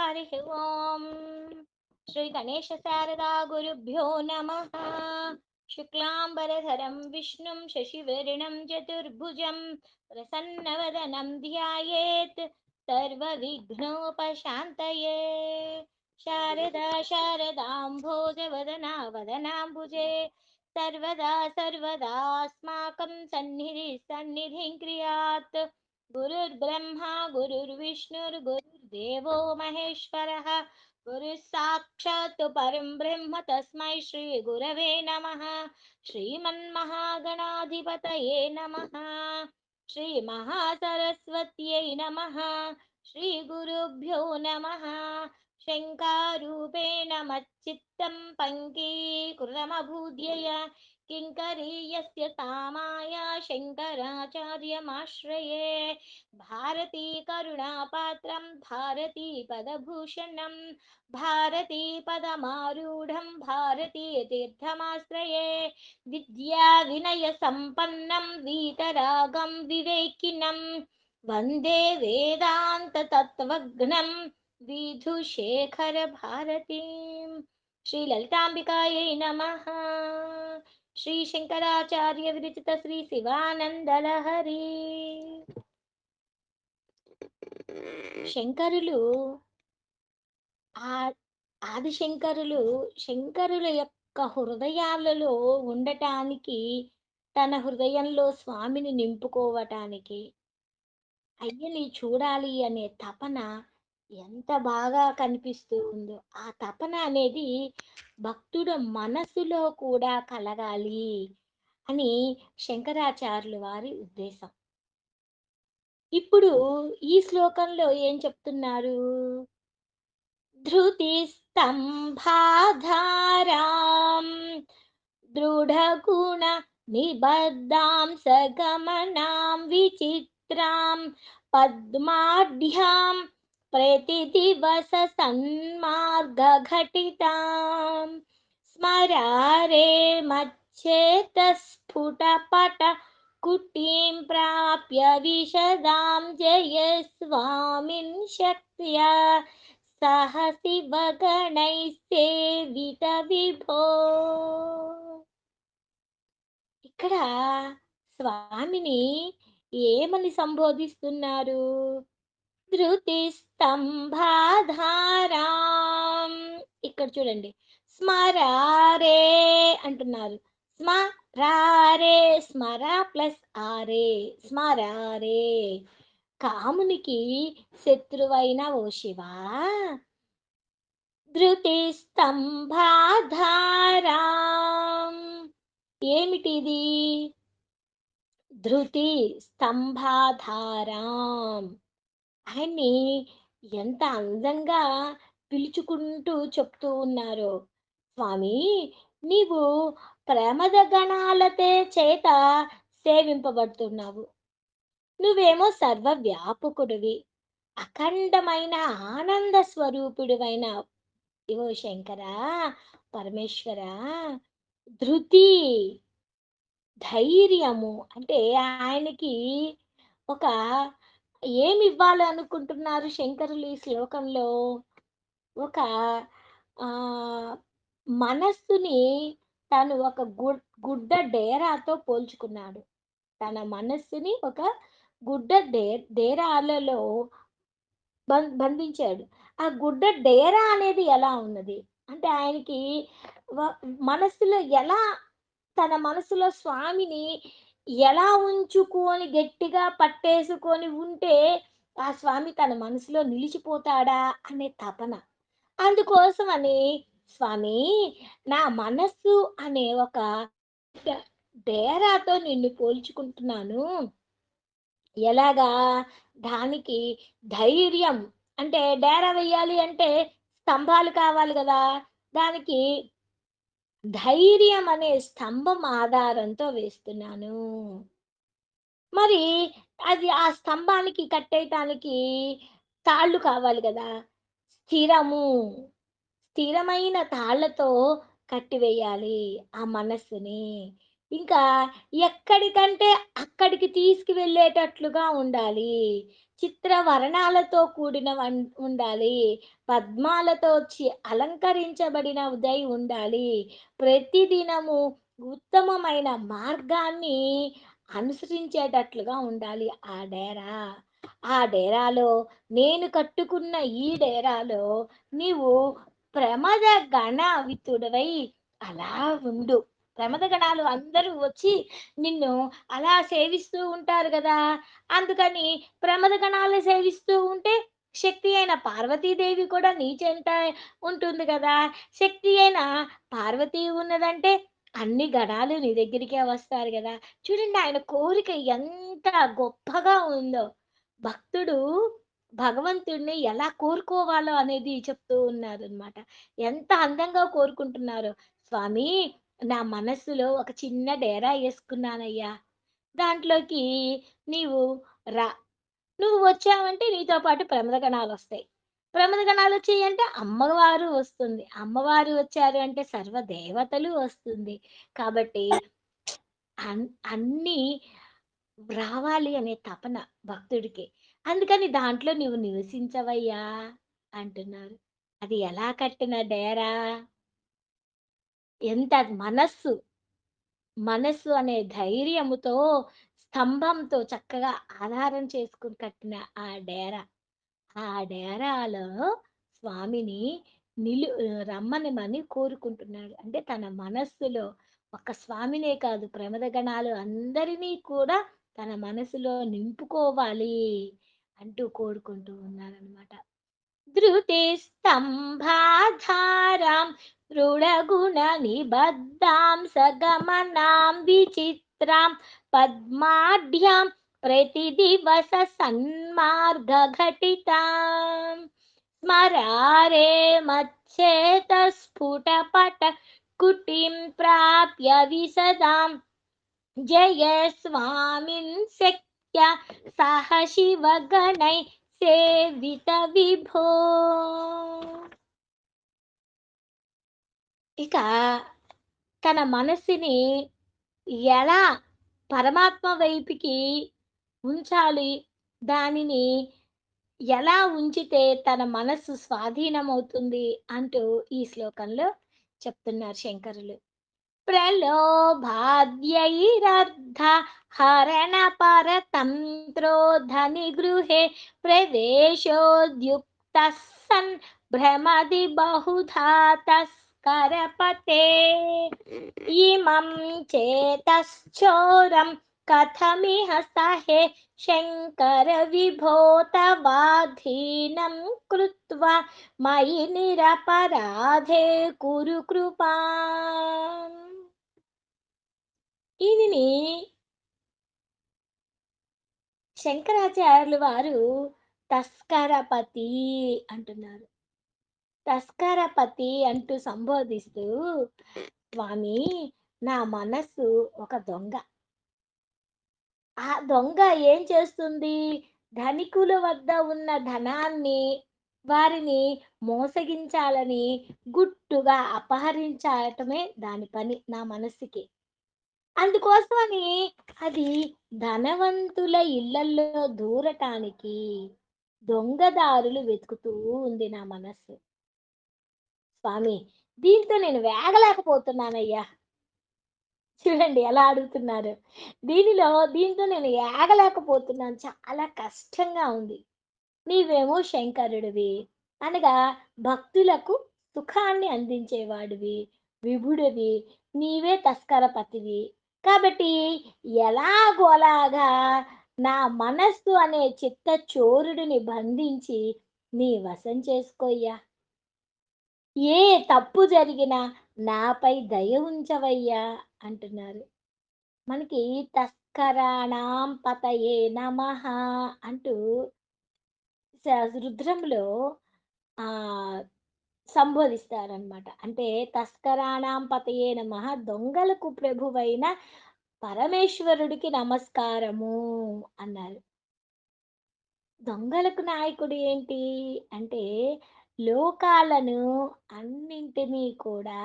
हरिः ओम्। श्रीगणेशशारदा गुरुभ्यो नम। शुक्लाम्बरधरं विष्णुं शशिवर्णं चतुर्भुजं प्रसन्नवदनं ध्यायेत्। सर्वविघ्नोपशान्तये। शारदा शारदाम्भोजवदना वदनाम्बुजे सर्वदा सर्वदास्माकं सन्निधिः सन्निधिं क्रियात्। गुरुर्ब्रह्मा, गुरुर्विष्णुर्गुरु గురుర్బ్రహ్మా గురుర్విష్ణుర్గురుర్దేవో మహేశ్వరः గురుः సాక్షాత్ పరం బ్రహ్మ తస్మై శ్రీ గురవే నమః శ్రీమన్మహాగణాధిపతయే నమః శ్రీ మహాసరస్వత్యై నమః శ్రీ గురుభ్యో किङ्करीयस्य यस्य शङ्कराचार्यमाश्रये भारती करुणापात्रं भारती पदभूषणं भारती पदमारूढं तीर्थमाश्रये विद्याविनयसम्पन्नं वीतरागं विवेकिनं वन्दे वेदान्ततत्त्वघ्नं विधुशेखरभारतीं श्रीललिताम्बिकायै नमः। శ్రీ శంకరాచార్య విరచిత శ్రీ శివానందలహరి శంకరులు ఆ ఆదిశంకరులు శంకరుల యొక్క హృదయాలలో ఉండటానికి తన హృదయంలో స్వామిని నింపుకోవటానికి అయ్యని చూడాలి అనే తపన ఎంత బాగా కనిపిస్తూ ఉందో. ఆ తపన అనేది భక్తుడు మనసులో కూడా కలగాలి అని శంకరాచార్యుల వారి ఉద్దేశం. ఇప్పుడు ఈ శ్లోకంలో ఏం చెప్తున్నారు? ధృతి స్తంభాధారాం దృఢగుణ నిబద్ధాం సగమనాం విచిత్రాం పద్మాఢ్యాం प्रतिदिवस सन्मार्गघटितां स्मरारे मच्छेतस्फुटपट कुटीं प्राप्य विशदां जय स्वामिन् शक्त्या सह शिवगणैः सेवित विभो ఇక్కడ స్వామిని ఏమని సంబోధిస్తున్నారు ధృతిస్తంభాధారాం ఇక్కడ చూడండి. స్మరారే అంటున్నారు. స్మరారే స్మర ప్లస్ ఆరే స్మరారే. కామునికి శత్రువైన ఓ శివా. ధృతి స్తంభాధారాం ఏమిటిది ధృతి స్తంభాధారాం ఆయన్ని ఎంత అందంగా పిలుచుకుంటూ చెప్తూ ఉన్నారో. స్వామి నీవు ప్రమద గణాలతే చేత సేవింపబడుతున్నావు. నువ్వేమో సర్వ వ్యాపకుడివి అఖండమైన ఆనంద స్వరూపుడివైన ఇవో శంకర పరమేశ్వర ధృతి ధైర్యము. అంటే ఆయనకి ఒక ఏమి ఇవ్వాలి అనుకుంటున్నారు శంకరులు ఈ శ్లోకంలో? ఒక మనస్సుని తను ఒక గుడ్డ డేరాతో పోల్చుకున్నాడు. తన మనస్సుని ఒక గుడ్డ డే డేరాలలో బంధించాడు. ఆ గుడ్డ డేరా అనేది ఎలా ఉన్నది? అంటే ఆయనకి మనస్సులో ఎలా తన మనసులో స్వామిని ఎలా ఉంచుకొని గట్టిగా పట్టేసుకొని ఉంటే ఆ స్వామి తన మనసులో నిలిచిపోతాడా అనే తపన. అందుకోసమని స్వామి నా మనస్సు అనే ఒక డేరాతో నిన్ను పోల్చుకుంటున్నాను. ఎలాగా? దానికి ధైర్యం అంటే డేరా వేయాలి అంటే స్తంభాలు కావాలి కదా. దానికి ధైర్యం అనే స్తంభం ఆధారంతో వేస్తున్నాను. మరి అది ఆ స్తంభానికి కట్టేయటానికి తాళ్ళు కావాలి కదా. స్థిరము స్థిరమైన తాళ్ళతో కట్టివేయాలి ఆ మనస్సుని. ఇంకా ఎక్కడికంటే అక్కడికి తీసుకువెళ్ళేటట్లుగా ఉండాలి. చిత్రవర్ణాలతో కూడిన ఉండాలి. పద్మాలతో అలంకరించబడిన ఉదయ్ ఉండాలి. ప్రతిదినము ఉత్తమమైన మార్గాన్ని అనుసరించేటట్లుగా ఉండాలి ఆ డేరా. ఆ డేరాలో నేను కట్టుకున్న ఈ డేరాలో నీవు ప్రమద గణవితుడవై అలా ఉండు. ప్రమద గణాలు అందరూ వచ్చి నిన్ను అలా సేవిస్తూ ఉంటారు కదా అందుకని ప్రమద గణాలు సేవిస్తూ ఉంటే శక్తి అయిన పార్వతీదేవి కూడా నీ ఉంటుంది కదా శక్తి అయిన పార్వతి ఉన్నదంటే అన్ని గణాలు నీ దగ్గరికే వస్తారు కదా చూడండి ఆయన కోరిక ఎంత గొప్పగా ఉందో. భక్తుడు భగవంతుడిని ఎలా కోరుకోవాలో అనేది చెప్తూ ఉన్నారనమాట. ఎంత అందంగా కోరుకుంటున్నారు స్వామి నా మనస్సులో ఒక చిన్న డేరా వేసుకున్నానయ్యా దాంట్లోకి నీవు రా. నువ్వు వచ్చావంటే నీతో పాటు ప్రమదగణాలొస్తాయి. ప్రమదగణాలొచ్చాయి అంటే అమ్మవారు వస్తుంది. అమ్మవారు వచ్చారు అంటే సర్వదేవతలు వస్తుంది. కాబట్టి అన్ అన్నీ రావాలి అనే తపన భక్తుడికి. అందుకని దాంట్లో నువ్వు నివసించవయ్యా అంటున్నారు. అది ఎలా కట్టిన డేరా? ఎంత మనస్సు, మనస్సు అనే ధైర్యముతో, స్తంభంతో చక్కగా ఆధారం చేసుకుని కట్టిన ఆ డేరా. ఆ డేరాలో స్వామిని నిలు రమ్మనమని కోరుకుంటున్నాడు. అంటే తన మనస్సులో ఒక్క స్వామినే కాదు ప్రమద గణాలు అందరినీ కూడా తన మనసులో నింపుకోవాలి అంటూ కోరుకుంటూ ఉన్నారనమాట. ధృతిస్తంభాధారాం దృఢగుణనిబద్ధాం సగమనాం విచిత్రాం పద్మాఢ్యాం ప్రతిదివస సన్మార్గఘటితాం. స్మరారే మచ్చేతస్ఫుటపట కుటిం ప్రాప్య విశదాం. జయ స్వామిన్ శక్య సహ శివగణై సేవిత విభో. ఇక తన మనస్సుని ఎలా పరమాత్మ వైపుకి ఉంచాలి? దానిని ఎలా ఉంచితే తన మనస్సు స్వాధీనమవుతుంది? అంటూ ఈ శ్లోకంలో చెప్తున్నారు శంకరులు. प्रलोभाद्यैरर्ध हरणपरतं त्रोधनिगृहे प्रवेशोद्युक्तः सन् भ्रमति बहुधा तस्करपते। इमं चेतश्चोरं కథమిహ సహే శంకర విభోతవాధీనం కృత్వా మయి నిరపరాధే కురు కృపా శంకరాచార్యులు వారు తస్కరపతి అంటున్నారు. తస్కరపతి అంటూ సంబోధిస్తూ స్వామి నా మనస్సు ఒక దొంగ. ఆ దొంగ ఏం చేస్తుంది? ధనికుల వద్ద ఉన్న ధనాన్ని వారిని మోసగించాలని గుట్టుగా అపహరించటమే దాని పని నా మనసుకి అందుకోసమని అది ధనవంతుల ఇళ్ళలో దూరటానికి దొంగదారులు వెతుకుతూ ఉంది నా మనస్సు. స్వామి దీంతో నేను వేగలేకపోతున్నానయ్యా. చూడండి ఎలా అడుగుతున్నారు. దీనిలో దీంతో నేను ఏగలేకపోతున్నాను. చాలా కష్టంగా ఉంది. నీవేమో శంకరుడివి. అనగా భక్తులకు సుఖాన్ని అందించేవాడివి. విభుడివి. నీవే తస్కరపతివి. కాబట్టి ఎలాగోలాగా నా మనస్సు అనే చిత్త చోరుడిని బంధించి నీ వశం చేసుకోయ్యా. ఏ తప్పు జరిగినా నాపై దయ ఉంచవయ్యా అంటున్నారు. మనకి తస్కరాణం పతయే నమః అంటూ రుద్రంలో ఆ సంబోధిస్తారనమాట అంటే తస్కరాణం పతయే నమః దొంగలకు ప్రభువైన పరమేశ్వరుడికి నమస్కారము అన్నారు. దొంగలకు నాయకుడు ఏంటి? అంటే లోకాలను అన్నింటినీ కూడా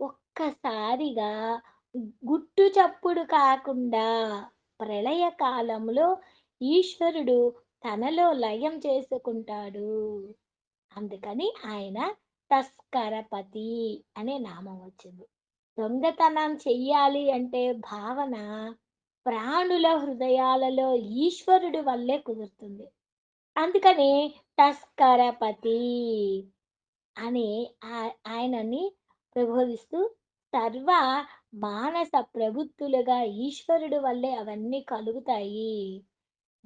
ఒక్కసారిగా గుట్టు చప్పుడు కాకుండా ప్రళయ కాలంలో ఈశ్వరుడు తనలో లయం చేసుకుంటాడు. అందుకని ఆయన తస్కరపతి అనే నామం వచ్చింది. దొంగతనం చెయ్యాలి అంటే భావన ప్రాణుల హృదయాలలో ఈశ్వరుడి వల్లే కుదురుతుంది. అందుకని తస్కరపతి అని ఆ- ఆయనని ప్రబోధిస్తూ సర్వ మానస ప్రభుత్తులుగా ఈశ్వరుడు వల్లే అవన్నీ కలుగుతాయి.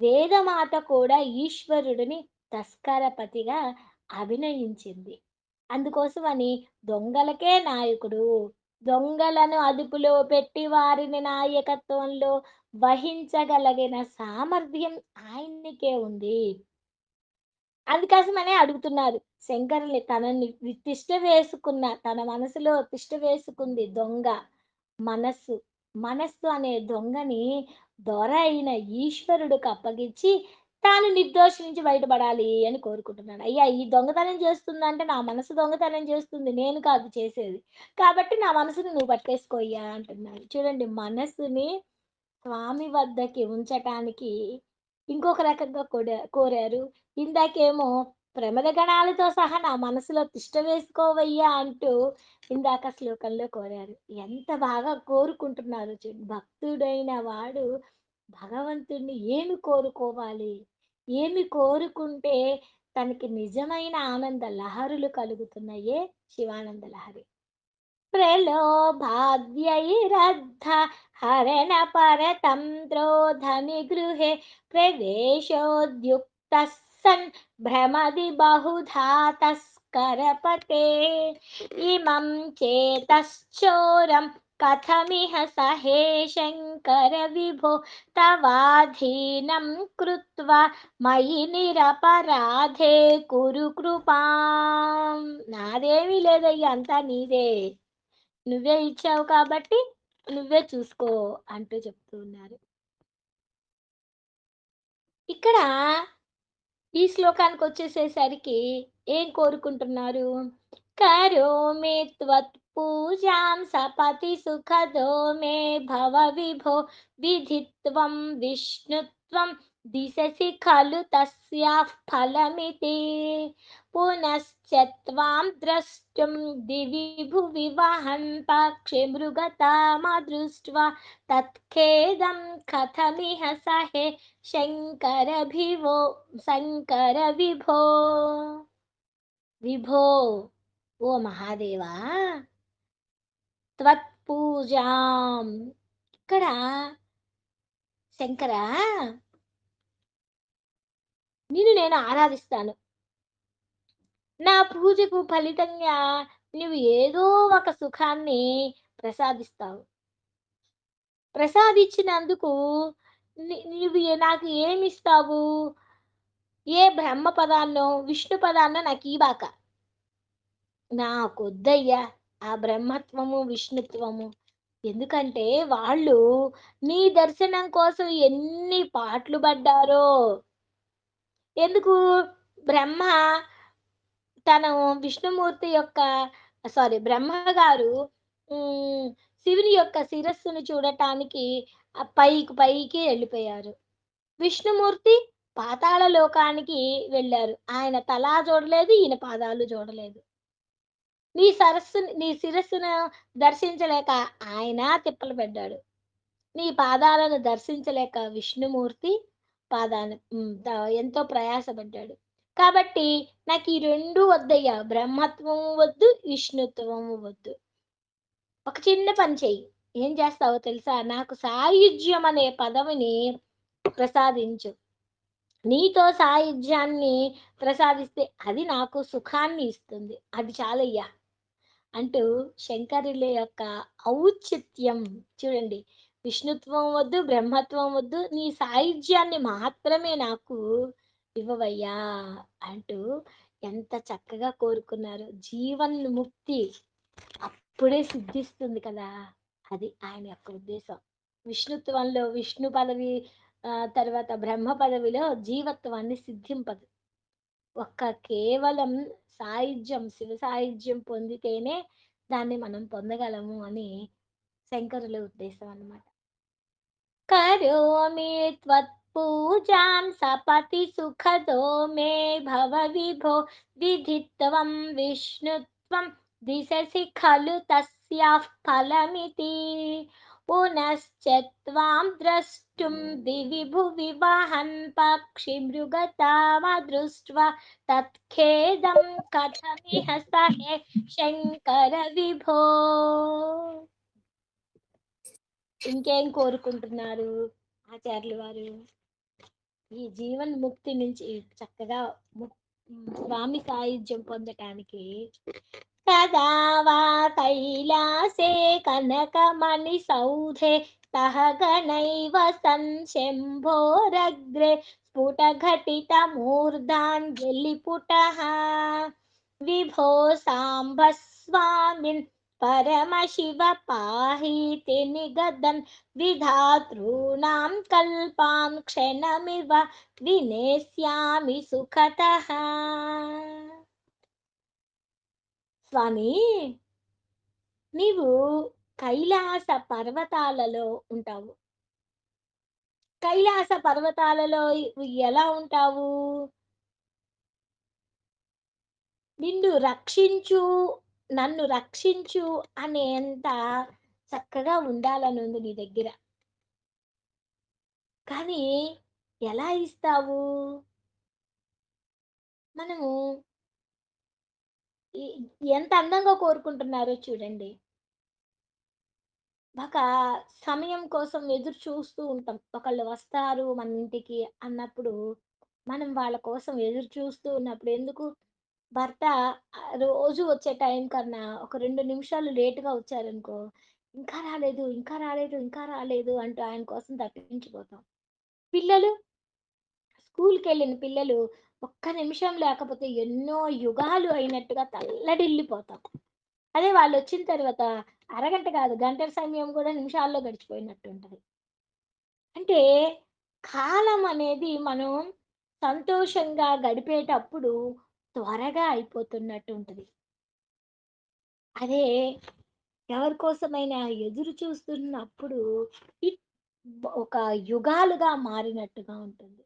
వేదమాత కూడా ఈశ్వరుడిని తస్కరపతిగా అభినయించింది. అందుకోసమని దొంగలకే నాయకుడు. దొంగలను అదుపులో పెట్టి వారిని నాయకత్వంలో వహించగలిగిన సామర్థ్యం ఆయన్నికే ఉంది. అందుకోసమనే అడుగుతున్నారు. శంకరుని తనని తిష్ట వేసుకున్న తన మనసులో తిష్ట వేసుకుంది దొంగ మనస్సు. మనస్సు అనే దొంగని దొర అయిన ఈశ్వరుడికి అప్పగించి తాను నిర్దోషి నుంచి బయటపడాలి అని కోరుకుంటున్నాను అయ్యా ఈ దొంగతనం చేస్తుందంటే నా మనసు దొంగతనం చేస్తుంది. నేను కాదు చేసేది. కాబట్టి నా మనసుని నువ్వు పట్టేసుకోయ్యా అంటున్నాడు. చూడండి మనస్సుని స్వామి వద్దకి ఉంచటానికి ఇంకొక రకంగా కోడా కోరారు. ఇందాకేమో ప్రమద గణాలతో సహా నా మనసులో తిష్ట వేసుకోవయ్యా అంటూ ఇందాక శ్లోకంలో కోరారు. ఎంత బాగా కోరుకుంటున్నారు భక్తుడైన వాడు భగవంతుడిని ఏమి కోరుకోవాలి? ఏమి కోరుకుంటే తనకి నిజమైన ఆనంద లహరులు కలుగుతున్నాయే శివానంద లహరి. ప్రలోభాద్యైరద్ధ హరణ పరతంత్రోధని గృహే ప్రవేశోద్యుక్త సన్ భ్రమది బహుధా తస్కరపతే ఇమం చేతశ్చోరం కథమిహ సహే శంకర విభో తవాధీనం కృత్వా మయి నిరపరాధే కురు కృపాం నాదేమీ లేదయ్యా అంతా నీదే నువ్వే ఇచ్చావు కాబట్టి నువ్వే చూసుకో అంటూ చెప్తూ ఉన్నారు. ఇక్కడ ఈ శ్లోకానికి వచ్చేసేసరికి ఏం కోరుకుంటున్నారు? కరోమి త్వత్ పూజాం సపతి సుఖదో మే భవ విభో విధిత్వం విష్ణుత్వం దిశసి ఖలు తస్యాః ఫలమితి పునశ్చ త్వాం ద్రష్టుం దివి భువి వహన్ పక్షి మృగతామదృష్ట్వా తత్ఖేదం కథమిహ సహే శంకర భివో శంకర విభో విభో ఓ మహాదేవా త్వత్పూజాం ఇక్కడ శంకర నిన్ను నేను ఆరాధిస్తాను. నా పూజకు ఫలితంగా నువ్వు ఏదో ఒక సుఖాన్ని ప్రసాదిస్తావు. ప్రసాదించినందుకు నువ్వు నాకు ఏమిస్తావు? ఏ బ్రహ్మ పదాన్నో విష్ణు పదాన్నో నాకు ఇబాక నాకొద్దయ్యా ఆ బ్రహ్మత్వము విష్ణుత్వము. ఎందుకంటే వాళ్ళు నీ దర్శనం కోసం ఎన్ని పాటలు పడ్డారో. ఎందుకు? బ్రహ్మ తను విష్ణుమూర్తి యొక్క సారీ బ్రహ్మ గారు శివుని యొక్క శిరస్సును చూడటానికి పైకి పైకి వెళ్ళిపోయారు. విష్ణుమూర్తి పాతాళ లోకానికి వెళ్ళారు. ఆయన తలా చూడలేదు ఈయన పాదాలు చూడలేదు. నీ సరస్సు నీ శిరస్సును దర్శించలేక ఆయన తిప్పలు పడ్డాడు. నీ పాదాలను దర్శించలేక విష్ణుమూర్తి పాదాలు ఎంతో ప్రయాసపడ్డాడు. కాబట్టి నాకు ఈ రెండు వద్దయ్యా. బ్రహ్మత్వము వద్దు విష్ణుత్వము వద్దు. ఒక చిన్న పని చెయ్యి. ఏం చేస్తావో తెలుసా? నాకు సాయుధ్యం అనే పదవిని ప్రసాదించు. నీతో సాయుధ్యాన్ని ప్రసాదిస్తే అది నాకు సుఖాన్ని ఇస్తుంది. అది చాలయ్యా. అంటూ శంకరుల యొక్క ఔచిత్యం. చూడండి. విష్ణుత్వం వద్దు బ్రహ్మత్వం వద్దు నీ సాయుధ్యాన్ని మాత్రమే నాకు ఇవ్వవయ్యా అంటూ ఎంత చక్కగా కోరుకున్నారు. జీవన్ ముక్తి అప్పుడే సిద్ధిస్తుంది కదా అది ఆయన యొక్క ఉద్దేశం. విష్ణుత్వంలో విష్ణు పదవి తర్వాత బ్రహ్మ పదవిలో జీవత్వాన్ని సిద్ధింపదు. ఒక్క కేవలం సాయుధ్యం శివ సాయుధ్యం పొందితేనే దాన్ని మనం పొందగలము అని శంకరుల ఉద్దేశం అన్నమాట. करोमि त्वत्पूजां सपति सुखदो मे भव विभो विधित्वं विष्णुत्वं दिशसि खलु तस्याः फलमिति। पुनश्च त्वां द्रष्टुं दिवि भुवि वहन् पक्षिमृगतामा तत्खेदं कथमिह सहे शङ्कर विभो ఇంకేం కోరుకుంటున్నారు ఆచార్యులు వారు? ఈ జీవన్ ముక్తి నుంచి చక్కగా స్వామి సాయుధ్యం పొందటానికి కదా వా కైలాసే కనకమణి సౌధే సహ గణైవ సంశంభోరగ్రే స్ఫుటఘటిత విభో పుటః విభో సాంబ స్వామిన్ పరమశివ పాహీతి నిగదన్ విధాతॄణాం కల్పాన్ క్షణమివ వినేస్యామి సుఖత. స్వామి నీవు కైలాస పర్వతాలలో ఉంటావు. కైలాస పర్వతాలలో ఎలా ఉంటావు? నిన్ను రక్షించు నన్ను రక్షించు అనేంత చక్కగా ఉండాలని ఉంది నీ దగ్గర. కానీ ఎలా ఇస్తావు? మనము ఎంత అందంగా కోరుకుంటున్నారో చూడండి. ఒక సమయం కోసం ఎదురు చూస్తూ ఉంటాం. ఒకళ్ళు వస్తారు మన ఇంటికి అన్నప్పుడు మనం వాళ్ళ కోసం ఎదురు చూస్తూ ఉన్నప్పుడు ఎందుకు భర్త రోజు వచ్చే టైం కన్నా ఒక రెండు నిమిషాలు లేటుగా వచ్చారనుకో ఇంకా రాలేదు ఇంకా రాలేదు ఇంకా రాలేదు అంటూ ఆయన కోసం తప్పించిపోతాం. పిల్లలు స్కూల్కి వెళ్ళిన పిల్లలు ఒక్క నిమిషం లేకపోతే ఎన్నో యుగాలు అయినట్టుగా తల్లడిల్లిపోతాం. అదే వాళ్ళు వచ్చిన తర్వాత అరగంట కాదు గంటల సమయం కూడా నిమిషాల్లో గడిచిపోయినట్టు ఉంటుంది అంటే కాలం అనేది మనం సంతోషంగా గడిపేటప్పుడు త్వరగా అయిపోతున్నట్టు ఉంటుంది. అదే ఎవరి కోసమైనా ఎదురు చూస్తున్నప్పుడు ఒక యుగాలుగా మారినట్టుగా ఉంటుంది.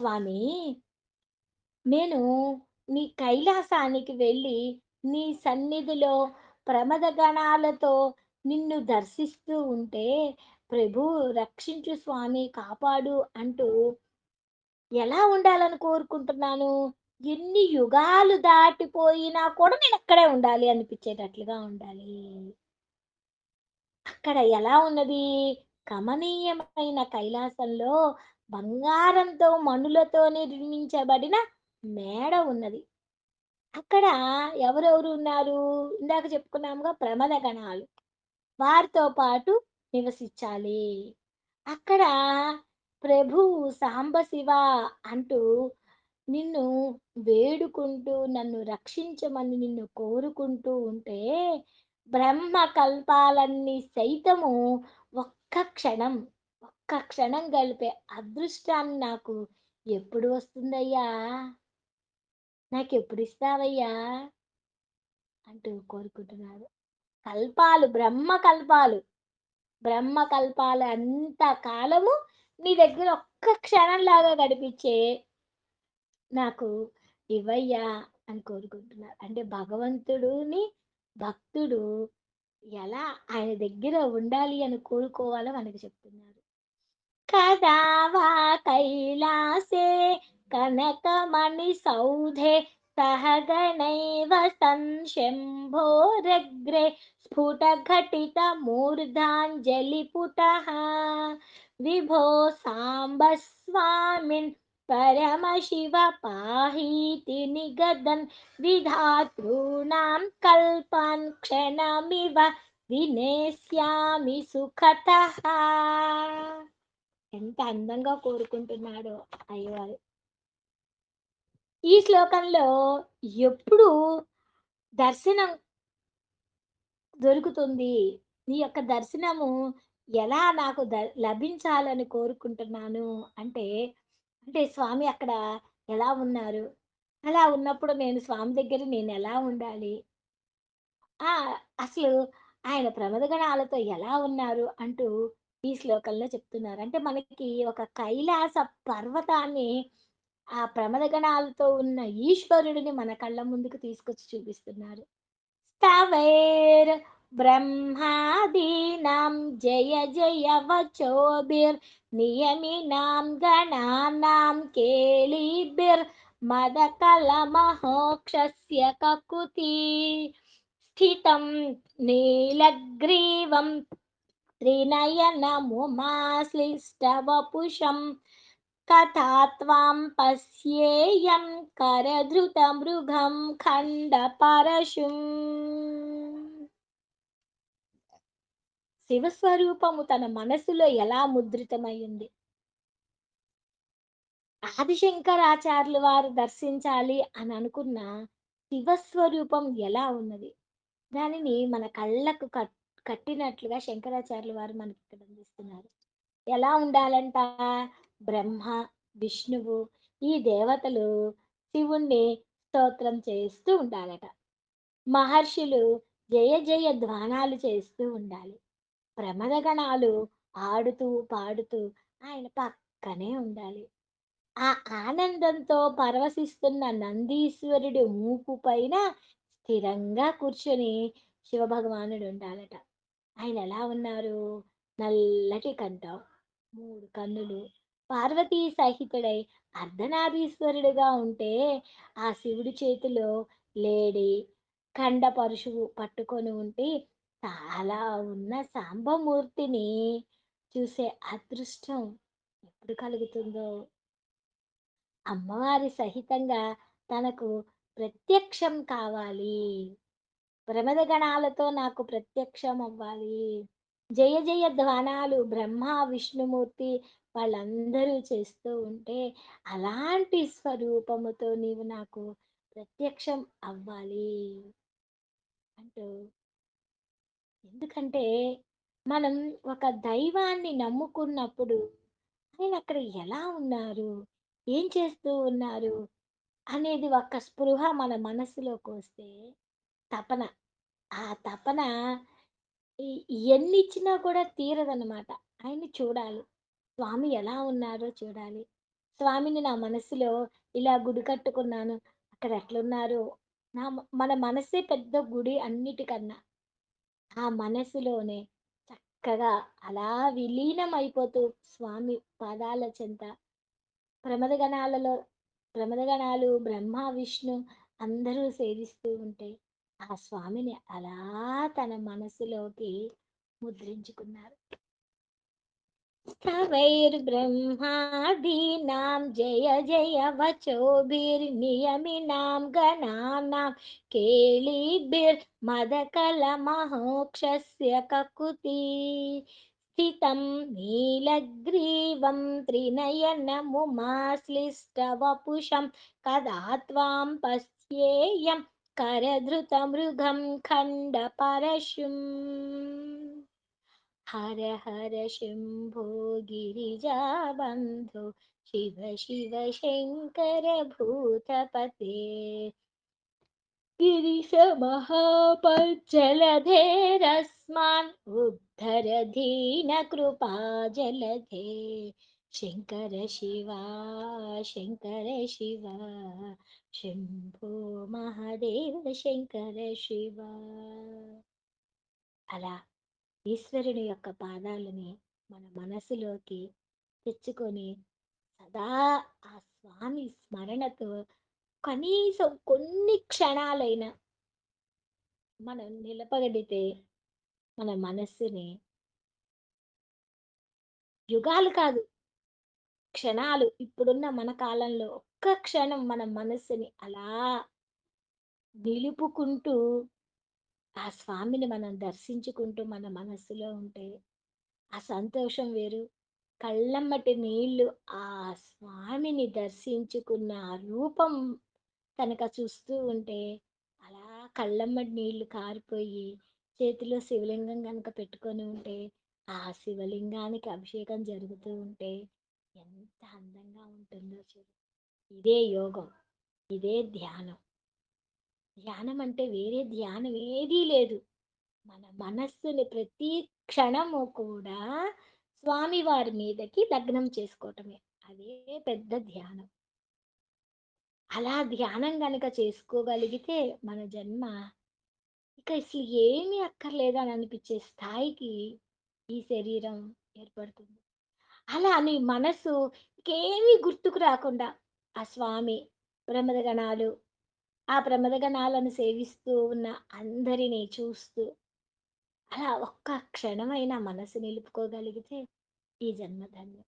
స్వామి నేను నీ కైలాసానికి వెళ్ళి నీ సన్నిధిలో ప్రమద గణాలతో నిన్ను దర్శిస్తూ ఉంటే ప్రభు రక్షించు స్వామి కాపాడు అంటూ ఎలా ఉండాలని కోరుకుంటున్నాను? ఎన్ని యుగాలు దాటిపోయినా కూడా నేను అక్కడే ఉండాలి అనిపించేటట్లుగా ఉండాలి. అక్కడ ఎలా ఉన్నది? కమనీయమైన కైలాసంలో బంగారంతో మణులతో నిర్మించబడిన మేడ ఉన్నది. అక్కడ ఎవరెవరు ఉన్నారు? ఇందాక చెప్పుకున్నాముగా ప్రమద గణాలు. వారితో పాటు నివసించాలి. అక్కడ ప్రభు సాంబశివ అంటూ నిన్ను వేడుకుంటూ నన్ను రక్షించమని నిన్ను కోరుకుంటూ ఉంటే బ్రహ్మ కల్పాలన్నీ సైతము ఒక్క క్షణం ఒక్క క్షణం గడిపే అదృష్టాన్ని నాకు ఎప్పుడు వస్తుందయ్యా? నాకు ఎప్పుడు ఇస్తావయ్యా? అంటూ కోరుకుంటున్నారు కల్పాలు బ్రహ్మ కల్పాలు బ్రహ్మ కల్పాలు అంత కాలము నీ దగ్గర ఒక్క క్షణంలాగా గడిపించే నాకు ఇవయ్యా అని కోరుకుంటున్నారు. అంటే భగవంతుడుని భక్తుడు ఎలా ఆయన దగ్గర ఉండాలి అని కోరుకోవాలో మనకు చెప్తున్నారు. కదావా కైలాసే కనకమణి సౌధే సహగణైవ సంశంభోరగ్రే స్ఫుటఘటిత మూర్ధాంజలి పుటః విభో సాంబ స్వామిన్ పరమశివ పాహీతి నిగదన్ విధాతॄణాం కల్పాన్ క్షణమివ వినేశ్యామి సుఖత ఎంత అందంగా కోరుకుంటున్నాడో అయ్యవారు ఈ శ్లోకంలో ఎప్పుడు దర్శనం దొరుకుతుంది? నీ యొక్క దర్శనము ఎలా నాకు ద లభించాలని కోరుకుంటున్నాను? అంటే అంటే స్వామి అక్కడ ఎలా ఉన్నారు అలా ఉన్నప్పుడు నేను స్వామి దగ్గర నేను ఎలా ఉండాలి ఆ అసలు ఆయన ప్రమదగణాలతో ఎలా ఉన్నారు అంటూ ఈ శ్లోకంలో చెప్తున్నారు. అంటే మనకి ఒక కైలాస పర్వతాన్ని ఆ ప్రమదగణాలతో ఉన్న ఈశ్వరుడిని మన కళ్ళ ముందుకు తీసుకొచ్చి చూపిస్తున్నారు. స్తవైర్ బ్రహ్మాదీనం జయ జయ వచోభిర్ नियमिनां गणानां केलिभिर्मदकलमहोक्षस्य ककुती। स्थितं नीलग्रीवं त्रिनयनमुमाश्लिष्टवपुषं। कथा त्वां पश्येयं करधृतमृगं खण्डपरशुम्। శివస్వరూపము తన మనసులో ఎలా ముద్రితమై ఉంది ఆదిశంకరాచార్యులు వారు దర్శించాలి అని అనుకున్న శివస్వరూపం ఎలా ఉన్నది? దానిని మన కళ్ళకు కట్టినట్లుగా శంకరాచార్యులు వారు మనకి ఇక్కడ అందిస్తున్నారు. ఎలా ఉండాలంట? బ్రహ్మ విష్ణువు ఈ దేవతలు శివుణ్ణి స్తోత్రం చేస్తూ ఉండాలట. మహర్షులు జయ జయ ధ్వానాలు చేస్తూ ఉండాలి. ప్రమదగణాలు ఆడుతూ పాడుతూ ఆయన పక్కనే ఉండాలి. ఆ ఆనందంతో పరవశిస్తున్న నందీశ్వరుడి మూపు పైన స్థిరంగా కూర్చొని శివభగవానుడు ఉండాలట. ఆయన ఎలా ఉన్నారు? నల్లటి కంఠం మూడు కన్నులు. పార్వతీ సహితుడై అర్ధనారీశ్వరుడుగా ఉంటే ఆ శివుడి చేతిలో లేడి ఖండ పరుశువు పట్టుకొని ఉంటే చాలా ఉన్న సాంబమూర్తిని చూసే అదృష్టం ఎప్పుడు కలుగుతుందో. అమ్మవారి సహితంగా తనకు ప్రత్యక్షం కావాలి. ప్రమదగణాలతో నాకు ప్రత్యక్షం అవ్వాలి. జయ జయ ధ్వానాలు బ్రహ్మ విష్ణుమూర్తి వాళ్ళందరూ చేస్తూ ఉంటే అలాంటి స్వరూపముతో నీవు నాకు ప్రత్యక్షం అవ్వాలి అంటూ ఎందుకంటే మనం ఒక దైవాన్ని నమ్ముకున్నప్పుడు ఆయన అక్కడ ఎలా ఉన్నారు? ఏం చేస్తూ ఉన్నారు? అనేది ఒక స్పృహ మన మనసులోకి వస్తే తపన. ఆ తపన ఎన్నిచ్చినా ఎన్ని ఇచ్చినా కూడా తీరదనమాట ఆయన చూడాలి. స్వామి ఎలా ఉన్నారో చూడాలి. స్వామిని నా మనసులో ఇలా గుడి కట్టుకున్నాను. అక్కడ ఎట్లున్నారు. నా మన మనసే పెద్ద గుడి అన్నిటికన్నా. ఆ మనసులోనే చక్కగా అలా విలీనం అయిపోతూ స్వామి పాదాల చెంత. ప్రమదగణాలలో ప్రమదగణాలు బ్రహ్మ విష్ణు అందరూ సేవిస్తూ ఉంటే ఆ స్వామిని అలా తన మనసులోకి ముద్రించుకున్నారు. स्तवैर्ब्रह्मादीनां जय जय वचोभिर्नियमिनां गणानां केलिभिर्मदकलमहोक्षस्य ककुति स्थितं नीलग्रीवं त्रिनयनमुमाश्लिष्टवपुषं कदा त्वां पश्येयं करधृतमृगं खण्डपरशुम् हर हर शम्भो गिरिजाबन्धो शिव शिव शङ्कर भूतपते गिरिशमहापज्जलधेरस्मान् उद्धर दीनकृपा जलधे शङ्कर शिवा शङ्कर शिवा शम्भो महादेव शङ्कर शिवा। అలా ఈశ్వరుని యొక్క పాదాలని మన మనసులోకి తెచ్చుకొని సదా ఆ స్వామి స్మరణతో కనీసం కొన్ని క్షణాలైనా మనం నిలపగడితే మన మనస్సుని యుగాలు కాదు క్షణాలు ఇప్పుడున్న మన కాలంలో ఒక్క క్షణం మన మనస్సుని అలా నిలుపుకుంటూ ఆ స్వామిని మనం దర్శించుకుంటూ మన మనస్సులో ఉంటే ఆ సంతోషం వేరు. కళ్ళమ్మటి నీళ్ళు ఆ స్వామిని దర్శించుకున్న ఆ రూపం కనుక చూస్తూ ఉంటే అలా కళ్ళమ్మటి నీళ్ళు కారిపోయి చేతిలో శివలింగం కనుక పెట్టుకొని ఉంటే ఆ శివలింగానికి అభిషేకం జరుగుతూ ఉంటే ఎంత అందంగా ఉంటుందో చూడు. ఇదే యోగం. ఇదే ధ్యానం. ధ్యానం అంటే వేరే ధ్యానం ఏదీ లేదు మన మనస్సుని ప్రతి క్షణము కూడా స్వామివారి మీదకి లగ్నం చేసుకోవటమే. అదే పెద్ద ధ్యానం. అలా ధ్యానం కనుక చేసుకోగలిగితే మన జన్మ ఇక అసలు ఏమీ అక్కర్లేదని అనిపించే స్థాయికి ఈ శరీరం ఏర్పడుతుంది. అలా అని మనసు ఇంకేమీ గుర్తుకు రాకుండా ఆ స్వామి, బ్రహ్మదగణాలు ఆ ప్రమదగణాలను సేవిస్తూ ఉన్న అందరినీ చూస్తూ అలా ఒక్క క్షణమైనా మనసు నిలుపుకోగలిగితే ఈ జన్మధన్యం.